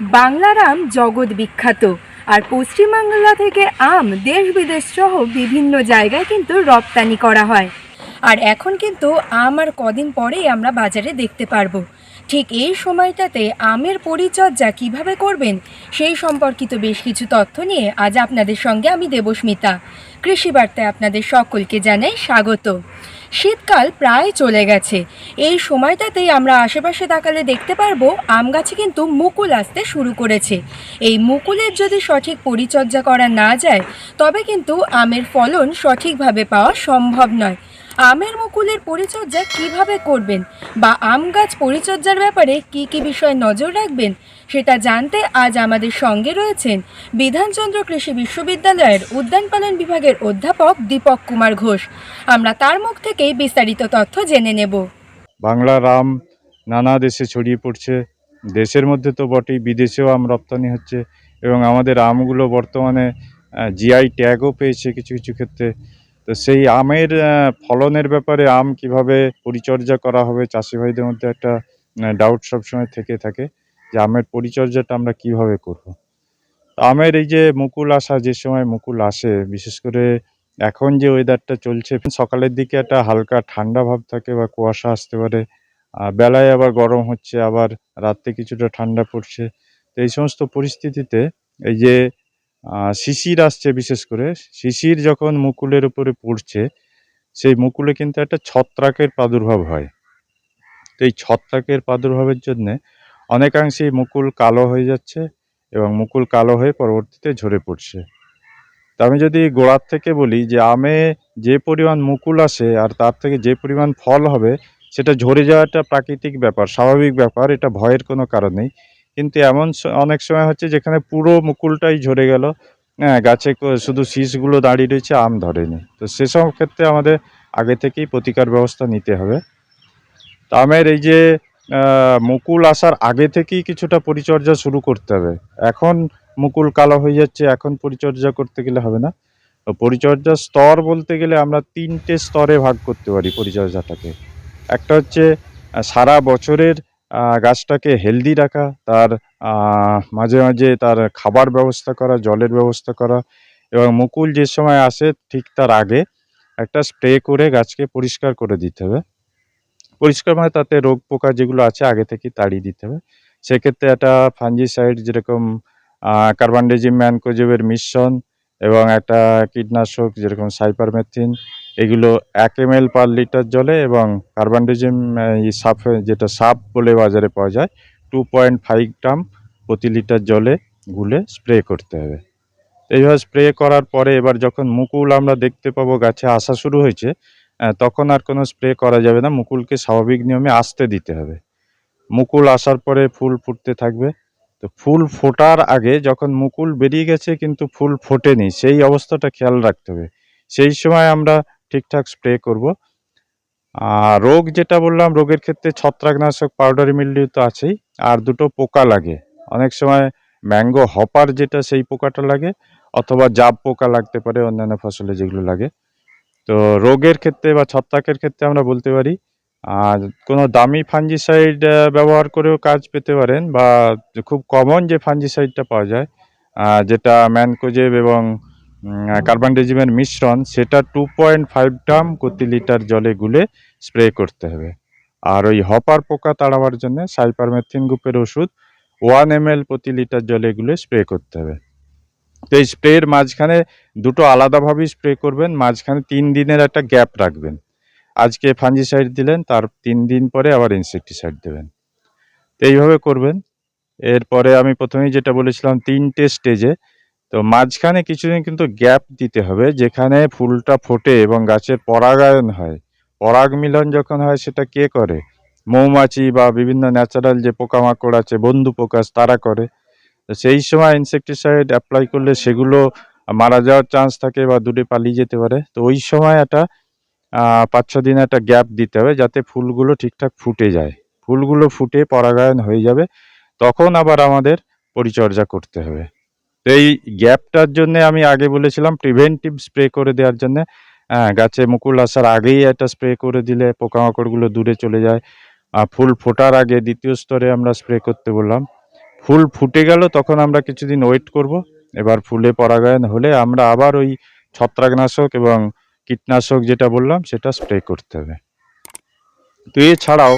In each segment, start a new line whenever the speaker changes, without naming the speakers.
বাংলার আম জগৎ বিখ্যাত। আর পশ্চিমবাংলা থেকে আম, দেশ বিদেশ সহ বিভিন্ন জায়গায় কিন্তু রপ্তানি করা হয়। আর এখন কিন্তু আম আর কদিন পরেই আমরা বাজারে দেখতে পারব। ঠিক এই সময়টাতে আমের পরিচর্যা কীভাবে করবেন সেই সম্পর্কিত বেশ কিছু তথ্য নিয়ে আজ আপনাদের সঙ্গে আমি দেবস্মিতা। কৃষি বার্তায় আপনাদের সকলকে জানাই স্বাগত। শীতকাল প্রায় চলে গেছে। এই সময়টাতেই আমরা আশেপাশে তাকালে দেখতে পারব আম গাছে কিন্তু মুকুল আসতে শুরু করেছে। এই মুকুলের যদি সঠিক পরিচর্যা করা না যায়, তবে কিন্তু আমের ফলন সঠিকভাবে পাওয়া সম্ভব নয়। আমের মুকুলের পরিচর্যা কীভাবে করবেন? বা আম গাছ পরিচর্যার ব্যাপারে কি কি বিষয়ে নজর রাখবেন? সেটা জানতে আজ আমাদের সঙ্গে রয়েছেন বিধানচন্দ্র কৃষি বিশ্ববিদ্যালয়ের উদ্যান পালন বিভাগের অধ্যাপক দীপক কুমার ঘোষ। আমরা তার মুখ থেকেই বিস্তারিত তথ্য জেনে নেব।
বাংলার আম নানা দেশে ছড়িয়ে পড়ছে। দেশের মধ্যে তো বটেই, বিদেশেও আম রপ্তানি হচ্ছে। এবং আমাদের আমগুলো বর্তমানে জিআই ট্যাগও পেয়েছে কিছু কিছু ক্ষেত্রে। তো সেই আমের ফলনের ব্যাপারে আম কীভাবে পরিচর্যা করা হবে চাষি ভাইদের মধ্যে একটা ডাউট সবসময় থেকে থাকে যে আমের পরিচর্যাটা আমরা কীভাবে করব। আমের এই যে মুকুল আসা, যে সময় মুকুল আসে, বিশেষ করে এখন যে ওয়েদারটা চলছে, সকালের দিকে একটা হালকা ঠান্ডা ভাব থাকে বা কুয়াশা আসতে পারে বেলায় আবার গরম হচ্ছে, আবার রাত্রে কিছুটা ঠান্ডা পড়ছে তো এই সমস্ত পরিস্থিতিতে এই যে শিশির আসছে বিশেষ করে। শিশির যখন মুকুলের উপরে পড়ছে, সেই মুকুলে কিন্তু একটা ছত্রাকের প্রাদুর্ভাব হয়। তো এই ছত্রাকের প্রাদুর্ভাবের জন্যে অনেকাংশেই মুকুল কালো হয়ে যাচ্ছে এবং মুকুল কালো হয়ে পরবর্তীতে ঝরে পড়ছে। তা আমি যদি গোড়ার থেকে বলি যে, আমে যে পরিমাণ মুকুল আসে আর তার থেকে যে পরিমাণ ফল হবে, সেটা ঝরে যাওয়াটা প্রাকৃতিক ব্যাপার, স্বাভাবিক ব্যাপার, এটা ভয়ের কোনো কারণ নেই। কিন্তু এমন অনেক সময় হচ্ছে যেখানে পুরো মুকুলটাই ঝরে গেল। হ্যাঁ গাছে শুধু শীষগুলো দাঁড়িয়ে রয়েছে, আম ধরেনি। তো সেসব ক্ষেত্রে আমাদের আগে থেকেই প্রতিকার ব্যবস্থা নিতে হবে। আমের এই যে মুকুল আসার আগে থেকেই কিছুটা পরিচর্যা শুরু করতে হবে। এখন মুকুল কালো হয়ে যাচ্ছে, এখন পরিচর্যা করতে গেলে হবে না। পরিচর্যার স্তর বলতে গেলে আমরা তিনটে স্তরে ভাগ করতে পারি পরিচর্যাটাকে। একটা হচ্ছে সারা বছরের গাছটাকে হেলদি রাখা, তার মাঝে মাঝে তার খাবার ব্যবস্থা করা, জলের ব্যবস্থা করা এবং মুকুল যে সময় আসে ঠিক তার আগে একটা স্প্রে করে গাছকে পরিষ্কার করে দিতে হবে। পরিষ্কার মানে তাতে রোগ পোকা যেগুলো আছে আগে থেকে তাড়িয়ে দিতে হবে। সেক্ষেত্রে একটা ফাঞ্জিসাইড যেরকম কার্বানডেজিম ম্যানকোজেবের মিশ্রণ এবং একটা কীটনাশক যেরকম সাইপারমেথিন এগুলো এক এম এল পার লিটার জলে এবং কার্বানডেজিম সাফ, যেটা সাপ বলে বাজারে পাওয়া যায় টু পয়েন্ট ফাইভ গ্রাম প্রতি লিটার জলে গুলে স্প্রে করতে হবে। এইভাবে স্প্রে করার পরে এবার যখন মুকুল আমরা দেখতে পাবো গাছে আসা শুরু হয়েছে তখন আর কোনো স্প্রে করা যাবে না, মুকুলকে স্বাভাবিক নিয়মে আসতে দিতে হবে। মুকুল আসার পরে ফুল ফুটতে থাকবে। তো ফুল ফোটার আগে যখন মুকুল বেরিয়ে গেছে কিন্তু ফুল ফোটেনি, সেই অবস্থাটা খেয়াল রাখতে হবে। সেই সময় আমরা ঠিকঠাক স্প্রে করব। আর রোগ যেটা বললাম, রোগের ক্ষেত্রে ছত্রাকনাশক পাউডারি মিল্ডিউ তো আছেই। আর দুটো পোকা লাগে। অনেক সময় ম্যাঙ্গো হপার যেটা, সেই পোকাটা লাগে। অথবা জাব পোকা লাগতে পারে, অন্যান্য ফসলে যেগুলো লাগে। তো রোগের ক্ষেত্রে বা ছত্রাকের ক্ষেত্রে আমরা বলতে পারি, আর কোনো দামি ফাঞ্জিসাইড ব্যবহার করেও কাজ পেতে পারেন, বা খুব কমন যে ফাঞ্জিসাইডটা পাওয়া যায় যেটা ম্যানকোজেব এবং কার্বানডেজিমের মিশ্রণ, সেটা টু পয়েন্ট ফাইভ গ্রাম প্রতি লিটার জলে গুলে স্প্রে করতে হবে। আর ওই হপার পোকা তাড়াবার জন্য সাইপারমেথিন গ্রুপের ওষুধ ওয়ান এম প্রতি লিটার জলে গুলে স্প্রে করতে হবে। তো এই স্প্রের মাঝখানে দুটো আলাদাভাবেই স্প্রে করবেন, মাঝখানে তিন দিনের একটা গ্যাপ রাখবেন। আজকে ফাঞ্জিসাইড দিলেন, তার তিন দিন পরে আবার ইনসেকটিসাইড দেবেন। তো এইভাবে করবেন। এরপরে আমি প্রথমেই যেটা বলেছিলাম, তিনটে স্টেজে তো মাঝখানে কিছুদিন কিন্তু গ্যাপ দিতে হবে, যেখানে ফুলটা ফোটে এবং গাছের পরাগায়ন হয়। পরাগ মিলন যখন হয়, সেটা কে করে? মৌমাছি বা বিভিন্ন ন্যাচারাল যে পোকামাকড় আছে, বন্ধু পোকাস তারা করে। সেই সময় ইনসেকটিসাইড অ্যাপ্লাই করলে সেগুলো মারা যাওয়ার চান্স থাকে বা দূরে পালিয়ে যেতে পারে। তো ওই সময় একটা পাঁচ ছ দিন একটা গ্যাপ দিতে হবে যাতে ফুলগুলো ঠিকঠাক ফুটে যায়। ফুলগুলো ফুটে, পরাগায়ন হয়ে যাবে, তখন আবার আমাদের পরিচর্যা করতে হবে। তো এই গ্যাপটার জন্য আমি আগে বলেছিলাম প্রিভেন্টিভ স্প্রে করে দেওয়ার জন্য হ্যাঁ গাছে মুকুল আসার আগেই একটা স্প্রে করে দিলে পোকামাকড়গুলো দূরে চলে যায়। আর ফুল ফোটার আগে দ্বিতীয় স্তরে আমরা স্প্রে করতে বললাম। ফুল ফুটে গেল, তখন আমরা কিছুদিন ওয়েট করব। এবার ফুলে পরাগায়ন হলে আমরা আবার ওই ছত্রাকনাশক এবং কীটনাশক যেটা বললাম, সেটা স্প্রে করতে হবে। তো এছাড়াও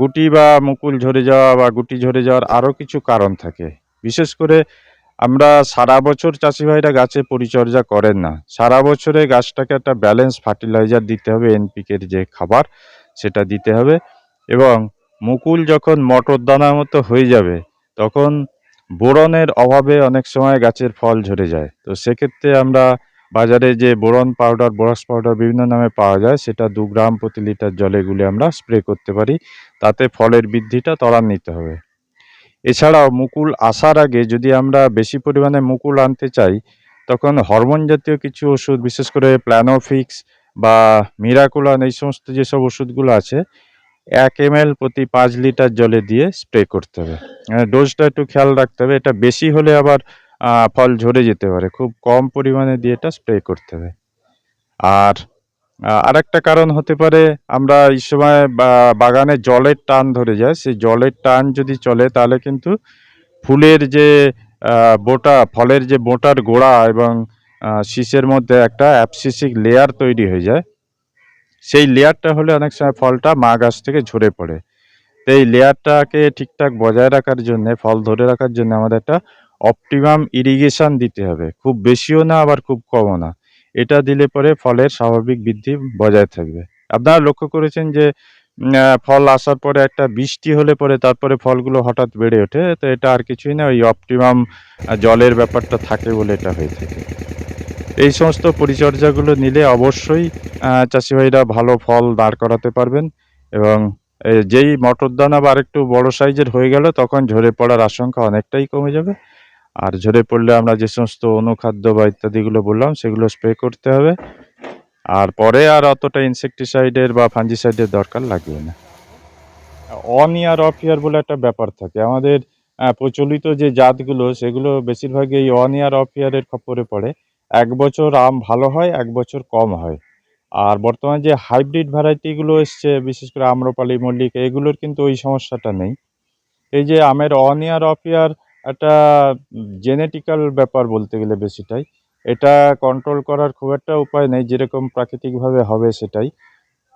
গুটি বা মুকুল ঝরে যাওয়া বা গুটি ঝরে যাওয়ার আরও কিছু কারণ থাকে। বিশেষ করে আমরা সারা বছর চাষি ভাইরা গাছে পরিচর্যা করেন না। সারা বছরে গাছটাকে একটা ব্যালেন্স ফার্টিলাইজার দিতে হবে, এনপিকের যে খাবার সেটা দিতে হবে এবং মুকুল যখন মটর দানার মতো হয়ে যাবে, তখন বোরনের অভাবে অনেক সময় গাছের ফল ঝরে যায়। তো সেক্ষেত্রে আমরা বাজারে যে বোরন পাউডার, বোরাস পাউডার বিভিন্ন নামে পাওয়া যায়, সেটা দু গ্রাম প্রতি লিটার জলে গুলে আমরা স্প্রে করতে পারি। তাতে ফলের বৃদ্ধিটা ত্বরান্বিত হবে। এছাড়াও মুকুল আসার আগে যদি আমরা বেশি পরিমাণে মুকুল আনতে চাই, তখন হরমোন জাতীয় কিছু ওষুধ, বিশেষ করে প্ল্যানোফিক্স বা মিরাকুলান এই সমস্ত যেসব ওষুধগুলো আছে, এক এম প্রতি পাঁচ লিটার জলে দিয়ে স্প্রে করতে হবে। ডোজটা একটু খেয়াল রাখতে হবে। এটা বেশি হলে আবার ফল ঝরে যেতে পারে। খুব কম পরিমাণে দিয়ে এটা স্প্রে করতে হবে। আর আহ, আরেকটা কারণ হতে পারে আমরা এই সময় বাগানে জলের টান ধরে যায়। সেই জলের টান যদি চলে তাহলে কিন্তু ফুলের যে বোটা ফলের যে বোটার গোড়া এবং শীষের মধ্যে একটা অ্যাপসিসিক লেয়ার তৈরি হয়ে যায়। সেই লেয়ারটা হলে অনেক সময় ফলটা মা গাছ থেকে ঝরে পড়ে। তো এই লেয়ারটাকে ঠিকঠাক বজায় রাখার জন্য ফল ধরে রাখার জন্য আমাদের একটা অপটিমাম ইরিগেশন দিতে হবে। খুব বেশিও না আবার খুব কমও না। এটা দিলে পরে ফলের স্বাভাবিক বৃদ্ধি বজায় থাকবে। আপনারা লক্ষ্য করেছেন যে ফল আসার পরে একটা বৃষ্টি হলে পরে তারপরে ফলগুলো হঠাৎ বেড়ে ওঠে। তো এটা আর কিছুই না, ওই অপটিমাম জলের ব্যাপারটা থাকে বলে এটা হয়ে থাকে। এই সমস্ত পরিচর্যাগুলো নিলে অবশ্যই চাষিভাইরা ভালো ফল দাঁড় করাতে পারবেন এবং যেই মটর দানা বা আরেকটু বড় সাইজের হয়ে গেল, তখন ঝরে পড়ার আশঙ্কা অনেকটাই কমে যাবে। আর ঝরে পড়লে আমরা যে সমস্ত অনুখাদ্য বা ইত্যাদিগুলো বললাম, সেগুলো স্প্রে করতে হবে। আর পরে আর অতটা ইনসেকটিসাইডের বা ফাঞ্জিসাইডের দরকার লাগবে না। অন ইয়ার অফ ইয়ার বলে একটা ব্যাপার থাকে। আমাদের প্রচলিত যে জাতগুলো, সেগুলো বেশিরভাগই এই অন ইয়ার অফ ইয়ারের খপ্পরে পড়ে। এক বছর আম ভালো হয়, এক বছর কম হয়। আর বর্তমানে যে হাইব্রিড ভ্যারাইটিগুলো এসছে, বিশেষ করে আম্রপালি, মল্লিক, এগুলোর কিন্তু ওই সমস্যাটা নেই। এই যে আমের অন ইয়ার অফ ইয়ার একটা জেনেটিক্যাল ব্যাপার বলতে গেলে বেশিটাই। এটা কন্ট্রোল করার খুব একটা উপায় নেই, যেরকম প্রাকৃতিকভাবে হবে সেটাই।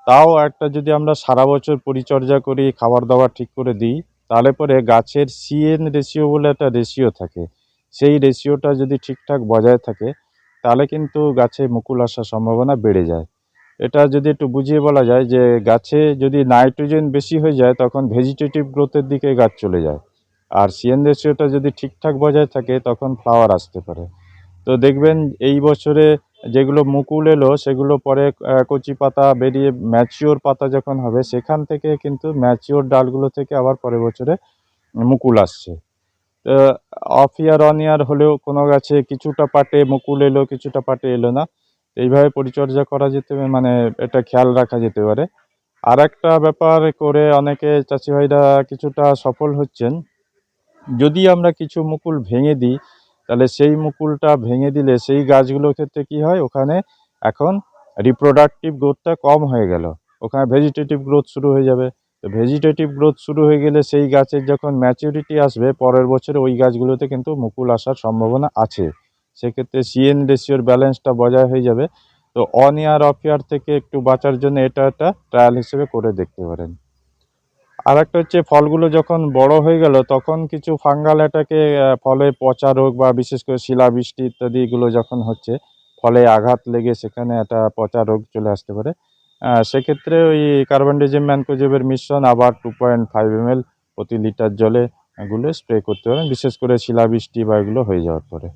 তাও একটা যদি আমরা সারা বছর পরিচর্যা করি, খাবার দাবার ঠিক করে দিই, তাহলে পরে গাছের সিএন রেশিও বলে একটা রেশিও থাকে। সেই রেশিওটা যদি ঠিকঠাক বজায় থাকে, তাহলে কিন্তু গাছে মুকুল আসার সম্ভাবনা বেড়ে যায়। এটা যদি একটু বুঝিয়ে বলা যায় যে, গাছে যদি নাইট্রোজেন বেশি হয়ে যায়, তখন ভেজিটেটিভ গ্রোথের দিকে গাছ চলে যায়। আর সিএন রেশিওটা যদি ঠিকঠাক বজায় থাকে, তখন ফ্লাওয়ার আসতে পারে। তো দেখবেন এই বছরে যেগুলো মুকুল এলো, সেগুলো পরে কচি পাতা বেরিয়ে ম্যাচিওর পাতা যখন হবে, সেখান থেকে কিন্তু ম্যাচিওর ডালগুলো থেকে আবার পরের বছরে মুকুল আসছে। তো অফ ইয়ার অন ইয়ার হলেও কোনো গাছে কিছুটা পাটে মুকুল এলো, কিছুটা পাটে এলো না। এইভাবে পরিচর্যা করা যেতে মানে এটা খেয়াল রাখা যেতে পারে। আর একটা ব্যাপার করে অনেকে চাষি ভাইরা কিছুটা সফল হচ্ছেন। যদি আমরা কিছু মুকুল ভেঙে দিই, তাহলে সেই মুকুলটা ভেঙে দিলে সেই গাছগুলোর ক্ষেত্রে কি হয়? ওখানে এখন রিপ্রোডাক্টিভ গ্রোথটা কম হয়ে গেল। ওখানে ভেজিটেটিভ গ্রোথ শুরু হয়ে যাবে। তো ভেজিটেটিভ গ্রোথ শুরু হয়ে গেলে সেই গাছের যখন ম্যাচুরিটি আসবে, পরের বছরে ওই গাছগুলোতে কিন্তু মুকুল আসার সম্ভাবনা আছে। সেক্ষেত্রে সিএন রেশিওর ব্যালেন্সটা বজায় হয়ে যাবে। তো অন ইয়ার অফ ইয়ার থেকে একটু বাঁচার জন্য এটা একটা ট্রায়াল হিসেবে করে দেখতে পারেন। আর একটা হচ্ছে ফলগুলো যখন বড় হয়ে গেল, তখন কিছু ফাঙ্গাল অ্যাটাকে ফলে পচা রোগ বা বিশেষ করে শিলাবৃষ্টি ইত্যাদি এগুলো যখন হচ্ছে, ফলে আঘাত লেগে সেখানে একটা পচা রোগ চলে আসতে পারে। সেক্ষেত্রে ওই কার্বনডিজিম ম্যানকোজেবের মিশ্রণ আবার two point five M L প্রতি লিটার জলে এগুলো স্প্রে করতে পারেন, বিশেষ করে শিলাবৃষ্টি বা এগুলো হয়ে যাওয়ার পরে।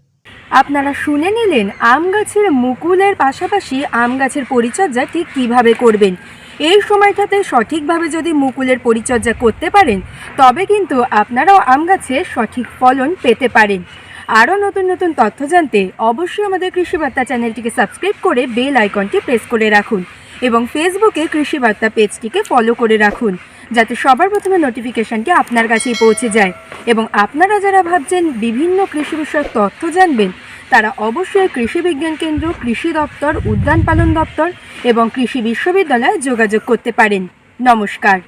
আপনারা শুনে নিলেন আম গাছের মুকুলের পাশাপাশি আম গাছের পরিচর্যা ঠিক কীভাবে করবেন। এই সময়টাতে সঠিকভাবে যদি মুকুলের পরিচর্যা করতে পারেন, তবে কিন্তু আপনারাও আম গাছে সঠিক ফলন পেতে পারেন। আরও নতুন নতুন তথ্য জানতে অবশ্যই আমাদের কৃষি বার্তা চ্যানেলটিকে সাবস্ক্রাইব করে বেল আইকনটি প্রেস করে রাখুন এবং ফেসবুকে কৃষি বার্তা পেজটিকে ফলো করে রাখুন, যাতে সবার প্রথমে নোটিফিকেশনটি আপনার কাছেই পৌঁছে যায়। এবং আপনারা যারা ভাবছেন বিভিন্ন কৃষি বিষয়ক তথ্য জানবেন তারা অবশ্যই কৃষি বিজ্ঞান কেন্দ্র, কৃষি দপ্তর, উদ্যান পালন দপ্তর এবং কৃষি বিশ্ববিদ্যালয়ে যোগাযোগ করতে পারেন। নমস্কার।